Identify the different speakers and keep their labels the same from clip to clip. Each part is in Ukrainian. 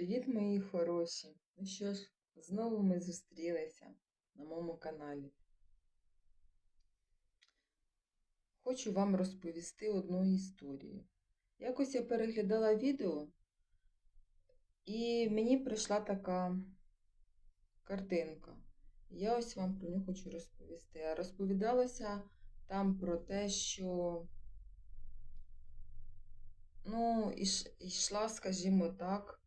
Speaker 1: Привіт, мої хороші! Ну що ж, знову ми зустрілися на моєму каналі. Хочу вам розповісти одну історію. Якось я переглядала відео, і мені прийшла така картинка. Я ось вам про нього хочу розповісти. А розповідалося там про те, що ну, іш- йшла, скажімо так,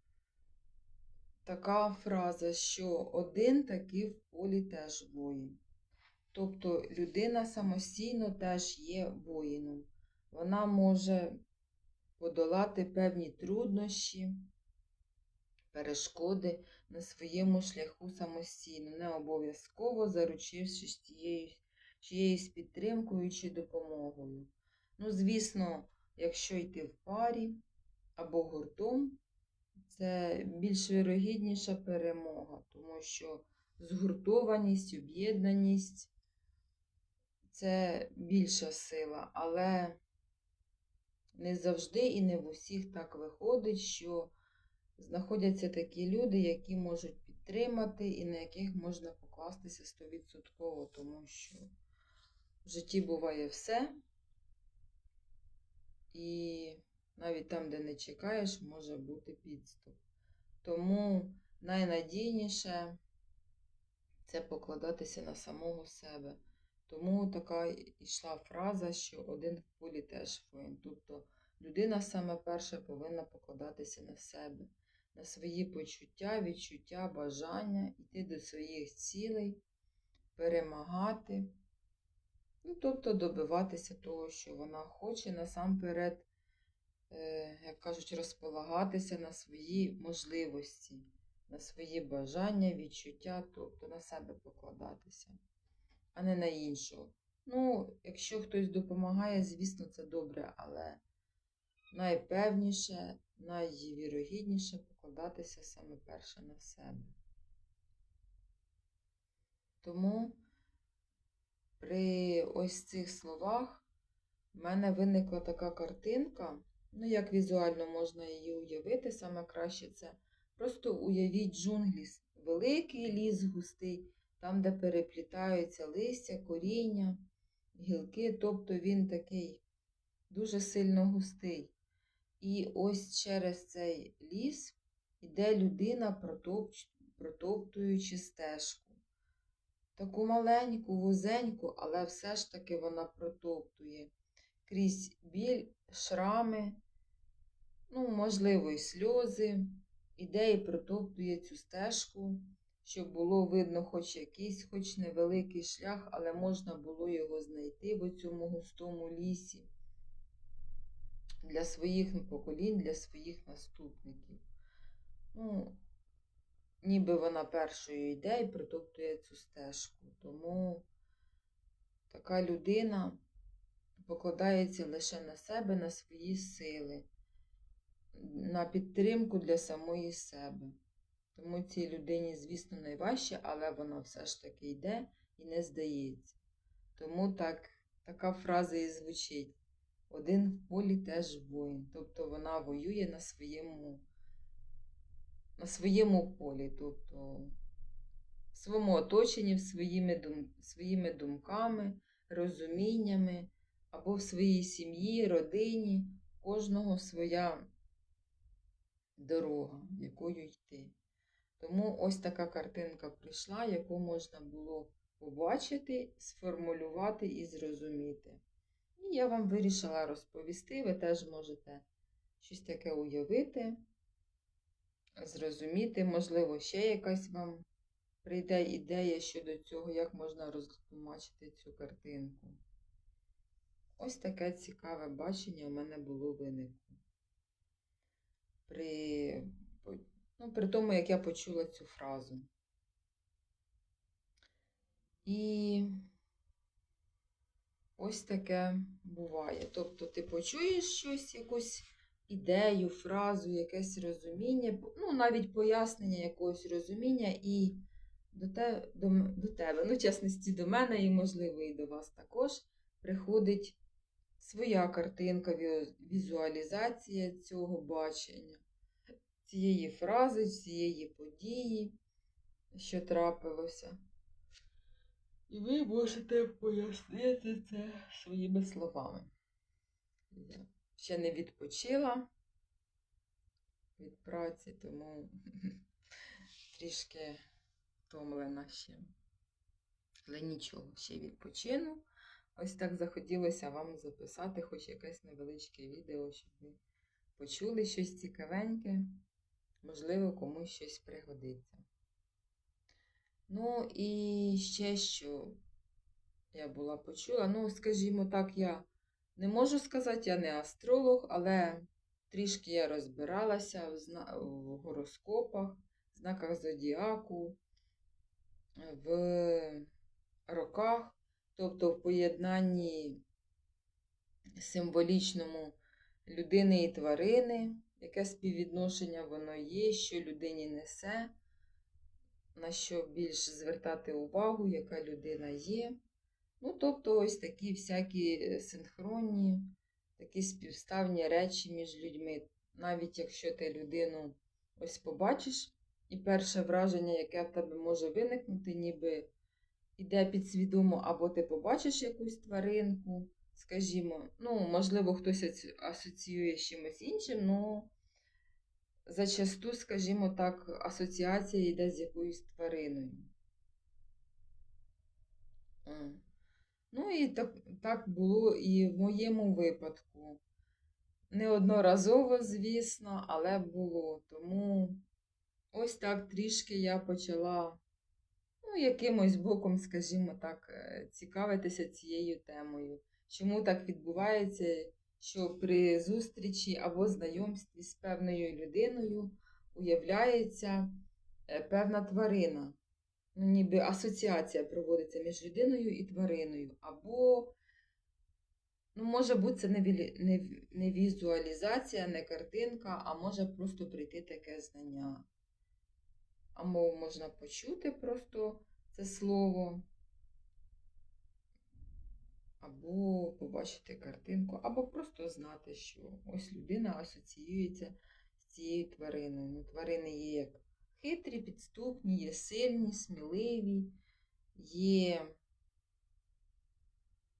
Speaker 1: така фраза, що один таки в полі теж воїн. Тобто людина самостійно теж є воїном. Вона може подолати певні труднощі, перешкоди на своєму шляху самостійно, не обов'язково заручившись чиєюсь підтримкою чи допомогою. Ну, звісно, якщо йти в парі або гуртом, це більш вірогідніша перемога, тому що згуртованість, об'єднаність це більша сила, але не завжди і не в усіх так виходить, що знаходяться такі люди, які можуть підтримати і на яких можна покластися стовідсотково, тому що в житті буває все. І навіть там, де не чекаєш, може бути підступ. Тому найнадійніше це покладатися на самого себе. Тому така йшла фраза, що один в полі теж воїн. Тобто людина саме перша повинна покладатися на себе, на свої почуття, відчуття, бажання, йти до своїх цілей, перемагати. Ну, тобто добиватися того, що вона хоче насамперед, як кажуть, розполагатися на свої можливості, на свої бажання, відчуття, тобто на себе покладатися, а не на іншого. Ну, якщо хтось допомагає, звісно, це добре, але найпевніше, найвірогідніше покладатися саме перше на себе. Тому при ось цих словах в мене виникла така картинка. Ну, як візуально можна її уявити, саме краще це просто уявіть джунглі, великий ліс густий, там, де переплітаються листя, коріння, гілки, тобто він такий дуже сильно густий. І ось через цей ліс іде людина, протоп- протоптуючи стежку таку маленьку, вузеньку, але все ж таки вона протоптує крізь біль, шрами, ну, можливо, і сльози, іде і протоптує цю стежку, щоб було видно хоч якийсь, хоч невеликий шлях, але можна було його знайти в цьому густому лісі для своїх поколінь, для своїх наступників. Ну, ніби вона першою йде і протоптує цю стежку. Тому така людина покладається лише на себе, на свої сили, на підтримку для самої себе. Тому цій людині, звісно, найважче, але вона все ж таки йде і не здається. Тому так, така фраза і звучить: один в полі теж воїн. Тобто вона воює на своєму на своєму полі, тобто в своєму оточенні, своїми, дум, своїми думками, розуміннями, або в своїй сім'ї, родині, кожного своя дорога, якою йти. Тому ось така картинка прийшла, яку можна було побачити, сформулювати і зрозуміти. І я вам вирішила розповісти, ви теж можете щось таке уявити зрозуміти, можливо, ще якась вам прийде ідея щодо цього, як можна розтлумачити цю картинку. Ось таке цікаве бачення у мене було виникло. При, ну, при тому, як я почула цю фразу. І ось таке буває. Тобто ти почуєш щось, якусь ідею, фразу, якесь розуміння, ну, навіть пояснення якогось розуміння і до, те, до, до тебе, ну, в частності до мене, і, можливо, і до вас також приходить своя картинка, візуалізація цього бачення, цієї фрази, цієї події, що трапилося. І ви можете пояснити це своїми словами. Я ще не відпочила від праці, тому трішки втомлена ще. Але нічого, ще відпочину. Ось так захотілося вам записати хоч якесь невеличке відео, щоб ви почули щось цікавеньке, можливо, комусь щось пригодиться. Ну і ще що я була почула. Ну, скажімо так, я не можу сказати, я не астролог, але трішки я розбиралася в, зна... в гороскопах, знаках зодіаку, в роках, тобто в поєднанні символічному людини і тварини, яке співвідношення воно є, що людині несе, на що більш звертати увагу, яка людина є. Ну, тобто, ось такі всякі синхронні, такі співставні речі між людьми. Навіть якщо ти людину ось побачиш, і перше враження, яке в тебе може виникнути, ніби іде підсвідомо, або ти побачиш якусь тваринку, скажімо, ну, можливо, хтось асоціює з чимось іншим, ну зачасту, скажімо так, асоціація йде з якоюсь твариною. Ну і так, так було і в моєму випадку. Неодноразово, звісно, але було. Тому ось так трішки я почала, ну, якимось боком, скажімо так, е, цікавитися цією темою. Чому так відбувається, що при зустрічі або знайомстві з певною людиною уявляється е, певна тварина. Ну, ніби асоціація проводиться між людиною і твариною. Або, ну, може бути, це не, не, не візуалізація, не картинка, а може просто прийти таке знання. Або можна почути просто це слово, або побачити картинку, або просто знати, що ось людина асоціюється з цією твариною. Ну, тварини є як хитрі, підступні, є сильні, сміливі, є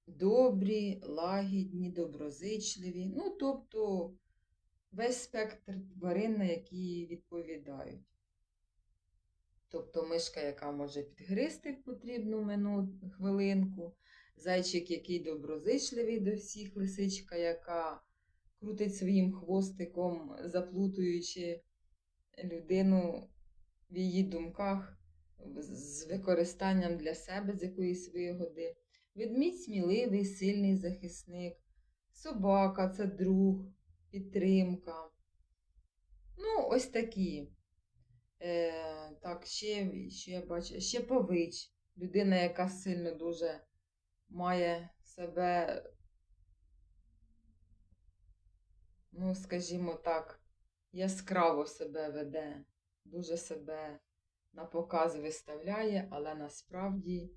Speaker 1: добрі, лагідні, доброзичливі. Ну, тобто весь спектр тварин, на які відповідають. Тобто мишка, яка може підгризти в потрібну минуту, хвилинку, зайчик, який доброзичливий до всіх, лисичка, яка крутить своїм хвостиком, заплутуючи людину в її думках з використанням для себе з якоїсь вигоди. Ведмідь сміливий, сильний захисник, собака це друг, підтримка. Ну, ось такі. Е, так, ще, я бачу, ще павич. Людина, яка сильно дуже має себе, ну, скажімо так, яскраво себе веде, дуже себе на показ виставляє, але насправді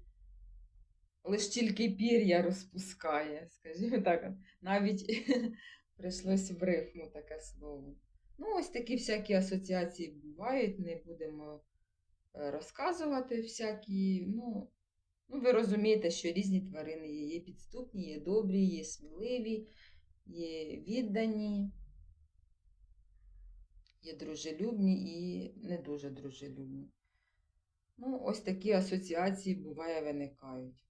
Speaker 1: лише тільки пір'я розпускає, скажімо так, навіть прийшлось в рифму таке слово. Ну, ось такі всякі асоціації бувають, не будемо е, розказувати всякі. Ну, ну, ви розумієте, що різні тварини є. Є підступні, є добрі, є сміливі, є віддані, є дружелюбні і не дуже дружелюбні. Ну, ось такі асоціації буває виникають.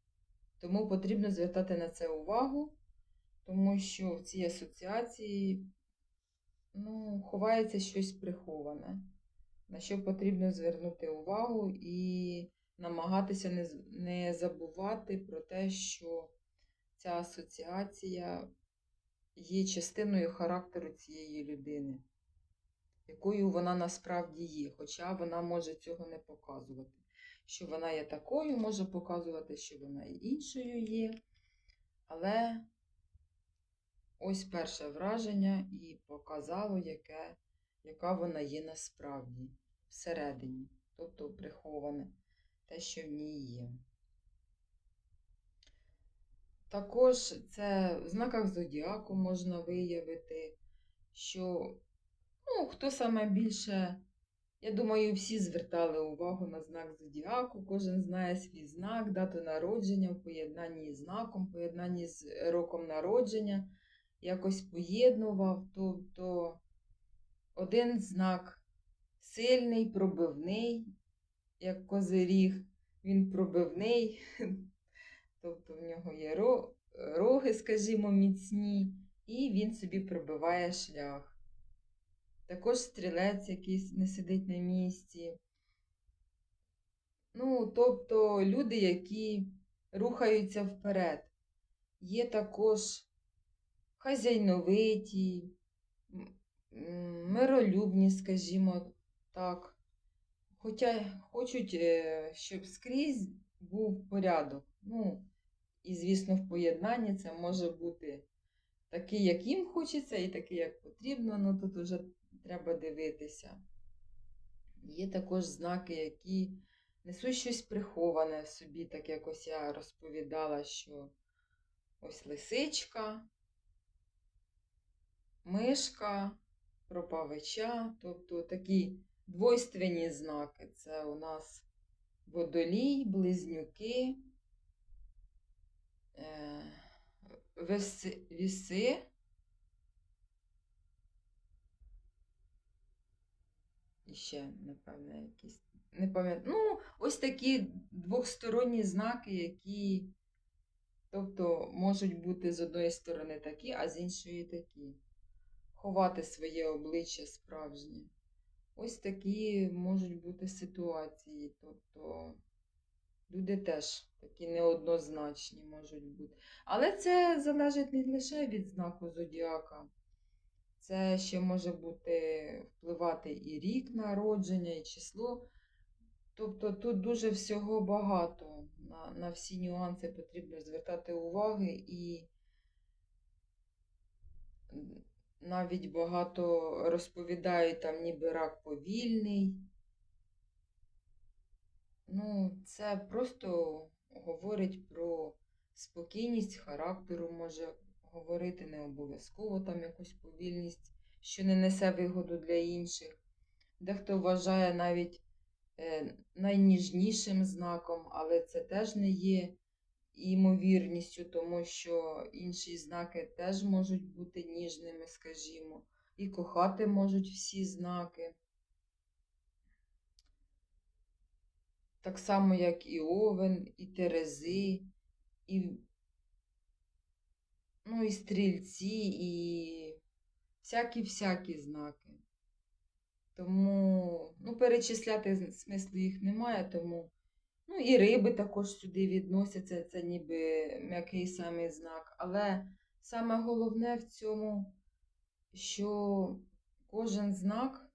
Speaker 1: Тому потрібно звертати на це увагу, тому що в цій асоціації ну, ховається щось приховане, на що потрібно звернути увагу і намагатися не, не забувати про те, що ця асоціація є частиною характеру цієї людини, якою вона насправді є, хоча вона може цього не показувати. Що вона є такою, може показувати, що вона і іншою є. Але ось перше враження і показало, яке, яка вона є насправді всередині, тобто приховане, те, що в ній є. Також це в знаках зодіаку можна виявити, що Ну, хто саме більше, я думаю, всі звертали увагу на знак зодіаку, кожен знає свій знак, дату народження в поєднанні з знаком, в поєднанні з роком народження, якось поєднував. Тобто один знак сильний, пробивний, як козиріг, він пробивний, тобто в нього є роги, скажімо, міцні, і він собі пробиває шлях. Також стрілець якийсь не сидить на місці. Ну, тобто люди, які рухаються вперед. Є також хазяйновиті, миролюбні, скажімо так. Хоча хочуть, е, щоб скрізь був порядок. Ну, і, звісно, в поєднанні це може бути такий, як їм хочеться, і такий, як потрібно. Ну тут вже треба дивитися. Є також знаки, які несуть щось приховане в собі, так як ось я розповідала, що ось лисичка, мишка, пропавича, тобто такі двойственні знаки. Це у нас водолій, близнюки, е, віси. І ще, напевне, якісь. Не пам'ятаю. Ну, ось такі двохсторонні знаки, які, тобто, можуть бути з одної сторони такі, а з іншої такі. Ховати своє обличчя справжнє. Ось такі можуть бути ситуації. Тобто люди теж такі неоднозначні можуть бути. Але це залежить не лише від знаку зодіака. Це ще може бути впливати і рік народження, і число. Тобто тут дуже всього багато. На, на всі нюанси потрібно звертати уваги і навіть багато розповідають там ніби рак повільний. Ну, це просто говорить про спокійність характеру, може говорити не обов'язково там якусь повільність, що не несе вигоду для інших. Дехто вважає навіть е, найніжнішим знаком, але це теж не є ймовірністю, тому що інші знаки теж можуть бути ніжними, скажімо, і кохати можуть всі знаки. Так само, як і овен, і терези, і, ну, і стрільці, і всякі-всякі знаки. Тому, ну, перечисляти смислу їх немає, тому. Ну, і риби також сюди відносяться, це ніби м'який самий знак. Але саме головне в цьому, що кожен знак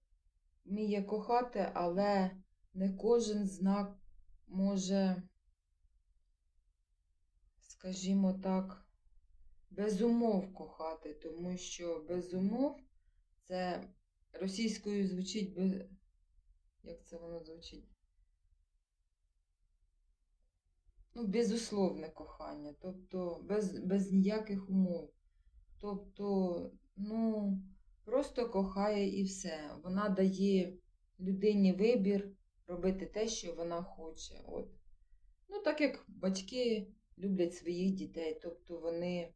Speaker 1: вміє кохати, але не кожен знак може, скажімо так, без умов кохати, тому що без умов це російською звучить. Як це воно звучить? Ну, безусловне кохання, тобто без, без ніяких умов. Тобто, ну, просто кохає і все. Вона дає людині вибір робити те, що вона хоче. От. Ну, так як батьки люблять своїх дітей, тобто вони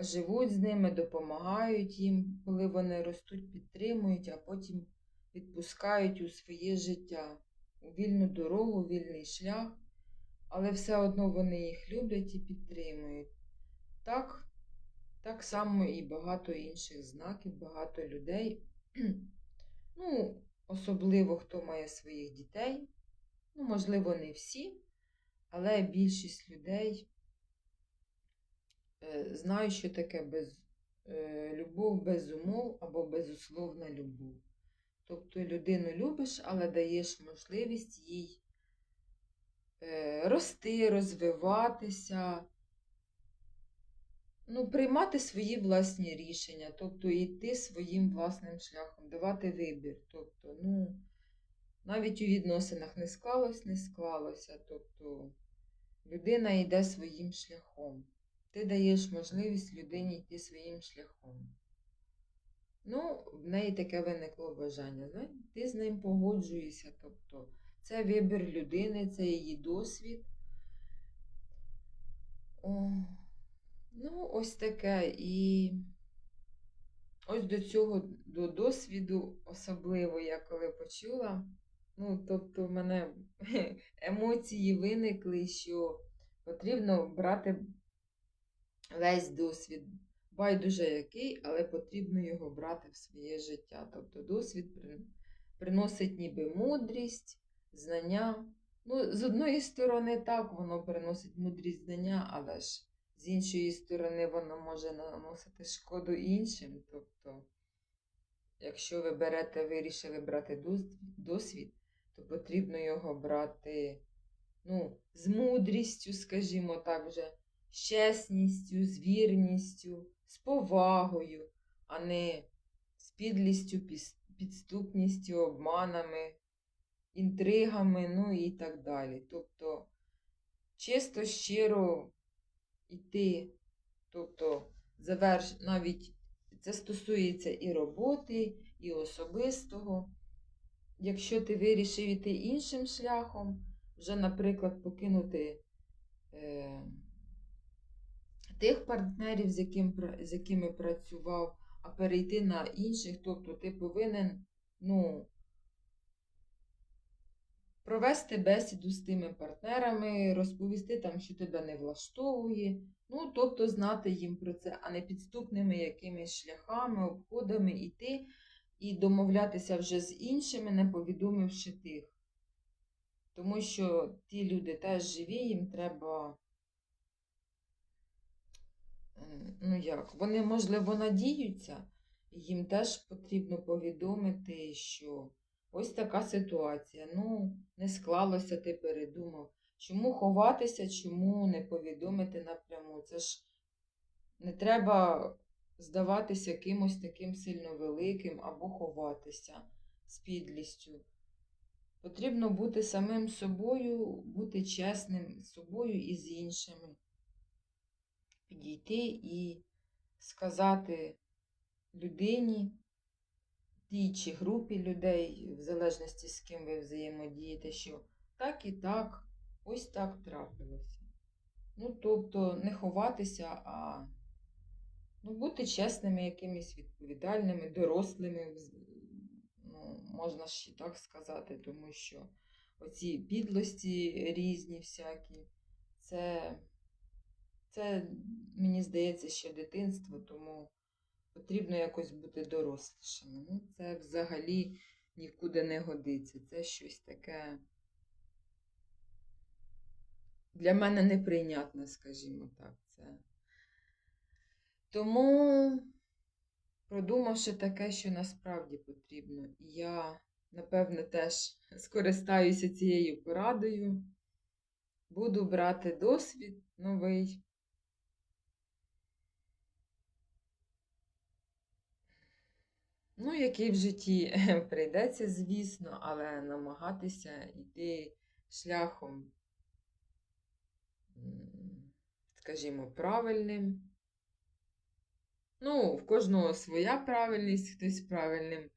Speaker 1: живуть з ними, допомагають їм, коли вони ростуть, підтримують, а потім відпускають у своє життя, у вільну дорогу, вільний шлях, але все одно вони їх люблять і підтримують. Так, так само і багато інших знаків, багато людей. Ну, особливо хто має своїх дітей. Ну, можливо, не всі, але більшість людей е, знають, що таке без, е, любов без умов або безусловна любов. Тобто людину любиш, але даєш можливість їй рости, розвиватися, ну, приймати свої власні рішення, тобто йти своїм власним шляхом, давати вибір. Тобто, ну, навіть у відносинах не склалось, не склалося. Тобто людина йде своїм шляхом. Ти даєш можливість людині йти своїм шляхом. Ну, в неї таке виникло бажання. Ти з ним погоджуєшся. Тобто, це вибір людини, це її досвід. О, ну, ось таке. І ось до цього, до досвіду, особливо я коли почула. Ну, тобто, в мене емоції виникли, що потрібно брати весь досвід. Байдуже який, але потрібно його брати в своє життя. Тобто досвід приносить ніби мудрість, знання. Ну, з одної сторони, так, воно приносить мудрість знання, але ж з іншої сторони, воно може наносити шкоду іншим. Тобто, якщо ви берете, вирішили брати досвід, то потрібно його брати ну, з мудрістю, скажімо так, вже, з чесністю, з вірністю, з повагою, а не з підлістю, підступністю, обманами, інтригами, ну і так далі. Тобто, чисто, щиро йти, тобто, заверш... навіть це стосується і роботи, і особистого. Якщо ти вирішив іти іншим шляхом, вже, наприклад, покинути е, тих партнерів, з, яким, з якими працював, а перейти на інших, тобто ти повинен ну, провести бесіду з тими партнерами, розповісти там, що тебе не влаштовує. Ну, тобто знати їм про це, а не підступними якимись шляхами, обходами йти і домовлятися вже з іншими, не повідомивши тих. Тому що ті люди теж живі, їм треба. Ну як, вони, можливо, надіються, їм теж потрібно повідомити, що ось така ситуація. Ну, не склалося, ти передумав. Чому ховатися, чому не повідомити напряму? Це ж не треба здаватися кимось таким сильно великим або ховатися з підлістю. Потрібно бути самим собою, бути чесним з собою і з іншими. Підійти і сказати людині, тій чи групі людей, в залежності з ким ви взаємодієте, що так і так, ось так трапилося. Ну, тобто, не ховатися, а ну, бути чесними, якимись відповідальними, дорослими, ну, можна ж і так сказати, тому що оці підлості різні всякі, це, це мені здається, ще дитинство, тому потрібно якось бути дорослішими. Ну, це взагалі нікуди не годиться. Це щось таке для мене неприйнятне, скажімо так. Це. Тому, продумавши таке, що насправді потрібно, і я, напевне, теж скористаюся цією порадою. Буду брати досвід новий. Ну, який в житті прийдеться, звісно, але намагатися йти шляхом, скажімо, правильним. Ну, в кожного своя правильність, хтось правильним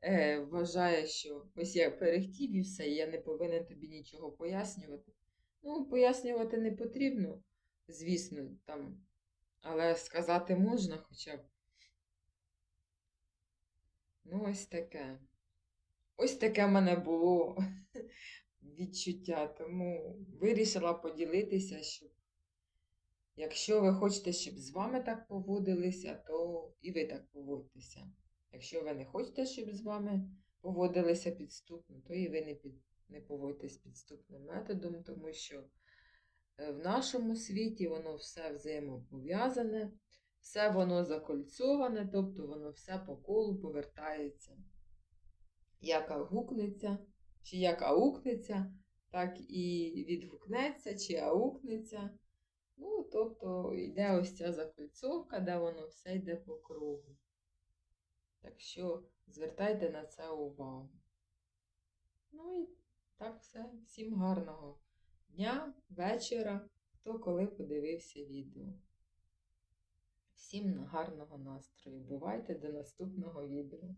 Speaker 1: е, вважає, що ось я перехтів і все, я не повинен тобі нічого пояснювати. Ну, пояснювати не потрібно, звісно, там, але сказати можна хоча б. Ну, ось таке. Ось таке в мене було відчуття, тому вирішила поділитися, щоб якщо ви хочете, щоб з вами так поводилися, то і ви так поводьтеся. Якщо ви не хочете, щоб з вами поводилися підступно, то і ви не, під, не поводьтесь підступним методом, тому що е, в нашому світі воно все взаємопов'язане, все воно закольцоване, тобто воно все по колу повертається. Як гукнеться, чи як аукнеться, так і відгукнеться, чи аукнеться. Ну, тобто йде ось ця закольцовка, де воно все йде по кругу. Так що звертайте на це увагу. Ну і так все. Всім гарного дня, вечора, хто коли подивився відео. Всім гарного настрою. Бувайте до наступного відео.